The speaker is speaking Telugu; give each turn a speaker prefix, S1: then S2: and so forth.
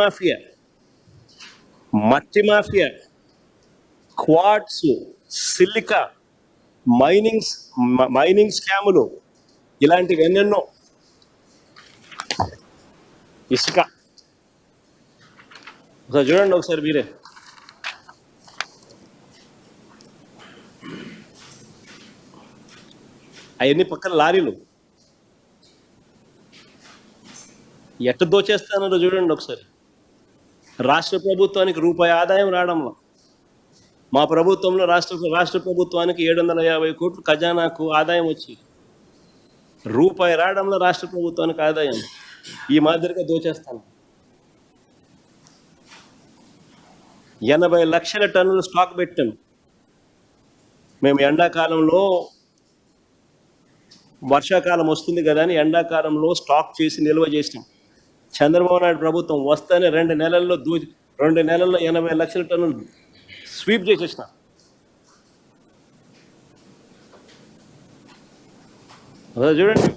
S1: మాఫియా. మట్టి mafia. Quartz silica minings mining స్కాములు ఇలాంటివి ఎన్నెన్నో. ఇసుక. ఒకసారి చూడండి ఒకసారి మీరే. అవన్నీ పక్కన లారీలు. ఎట్ట దోచేస్తానో చూడండి ఒకసారి. రాష్ట్ర ప్రభుత్వానికి రూపాయి ఆదాయం రావడంలో. మా ప్రభుత్వంలో రాష్ట్ర రాష్ట్ర ప్రభుత్వానికి ఏడు వందల యాభై కోట్లు ఖజానాకు ఆదాయం వచ్చి రూపాయి రావడంలో రాష్ట్ర ప్రభుత్వానికి ఆదాయం. ఈ మాదిరిగా దోచేస్తాను. ఎనభై లక్షల టన్నులు స్టాక్ పెట్టాం. మేము ఎండాకాలంలో వర్షాకాలం వస్తుంది కదా అని ఎండాకాలంలో స్టాక్ చేసి నిల్వ చేసినాం. చంద్రబాబు నాయుడు ప్రభుత్వం వస్తేనే రెండు నెలల్లో దూ రెండు నెలల్లో ఎనభై లక్షల టన్నులు స్వీప్ చేసేసిన. చూడండి.